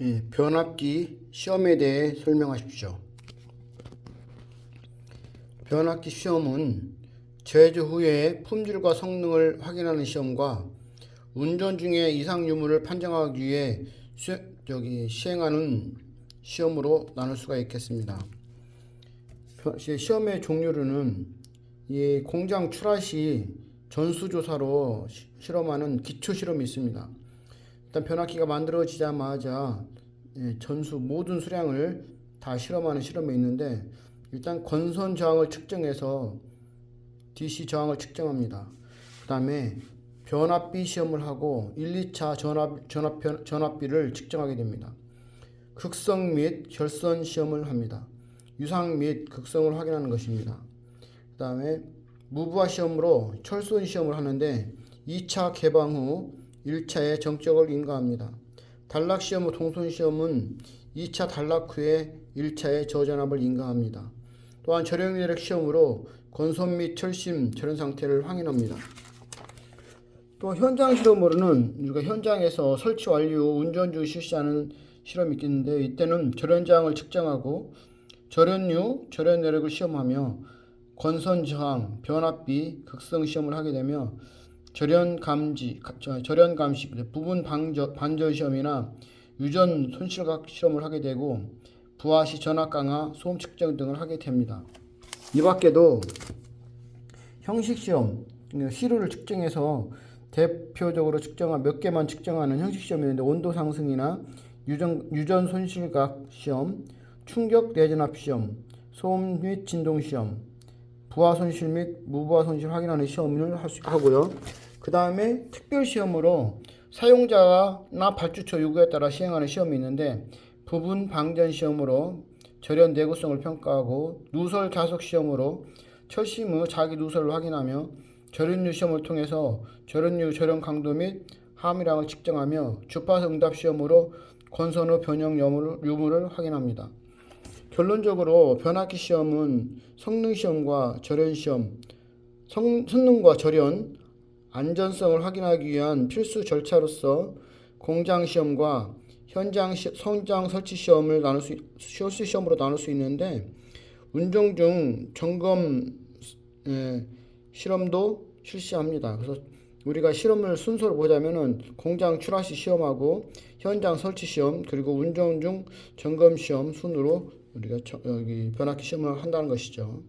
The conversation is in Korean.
예, 변압기 시험에 대해 설명하십시오. 변압기 시험은 제조 후에 품질과 성능을 확인하는 시험과 운전 중에 이상 유무를 판정하기 위해 수, 저기, 시행하는 시험으로 나눌 수가 있겠습니다. 시험의 종류로는 이 공장 출하 시 전수조사로 시- 실험하는 기초 실험이 있습니다. 일단 변압기가 만들어지자마자 예, 전수 모든 수량을 다 실험하는 실험이 있는데 일단 건선 저항을 측정해서 DC 저항을 측정합니다. 그 다음에 변압비 시험을 하고 1, 2차 전압, 전압, 변- 전압비를 측정하게 됩니다. 극성 및 결선 시험을 합니다. 유상 및 극성을 확인하는 것입니다. 그 다음에 무부하 시험으로 철선 시험을 하는데 2차 개방 후 1차에 정적을 인가합니다. 단락 시험 후 동선 시험은 2차 단락 후에 1차에 저전압을 인가합니다. 또한 절연 내력 시험으로 건선 및 철심 절연 상태를 확인합니다. 또 현장 실험으로는 우리가 현장에서 설치 완료 후 운전 중 실시하는 실험이 있겠는데 이때는 절연장을 측정하고 절연류, 절연 내력을 시험하며 건선 저항, 변압비, 극성 시험을 하게 되며 절연 감지, 절연 감시, 부분 방저, 반전 시험이나 유전 손실각 실험을 하게 되고 부하시 전압 강화, 소음 측정 등을 하게 됩니다. 이 밖에도 형식 시험, 그러니까 시루를 측정해서 대표적으로 측정한 몇 개만 측정하는 형식 시험이 있는데 온도 상승이나 유전, 유전 손실각 시험, 충격 내전압 시험, 소음 및 진동 시험, 부하 손실 및 무부하 손실 확인하는 시험을 할 수, 하고요. 그 다음에 특별 시험으로 사용자나 발주처 요구에 따라 시행하는 시험이 있는데 부분 방전 시험으로 절연 내구성을 평가하고 누설加속 시험으로 철심 후 자기 누설을 확인하며 절연류 시험을 통해서 절연류 절연 강도 및 함유량을 측정하며 주파수 응답 시험으로 건선 후 변형 유무를 확인합니다. 결론적으로 변압기 시험은 성능 시험과 절연 시험, 성, 성능과 절연, 안전성을 확인하기 위한 필수 절차로서 공장 시험과 현장 시, 성장 설치 시험을 나눌 수 실수 시험으로 나눌 수 있는데 운전 중 점검 예, 실험도 실시합니다. 그래서 우리가 실험을 순서로 보자면은 공장 출하 시 시험하고 현장 설치 시험 그리고 운전 중 점검 시험 순으로 우리가 저- 여기 변압기 시험을 한다는 것이죠.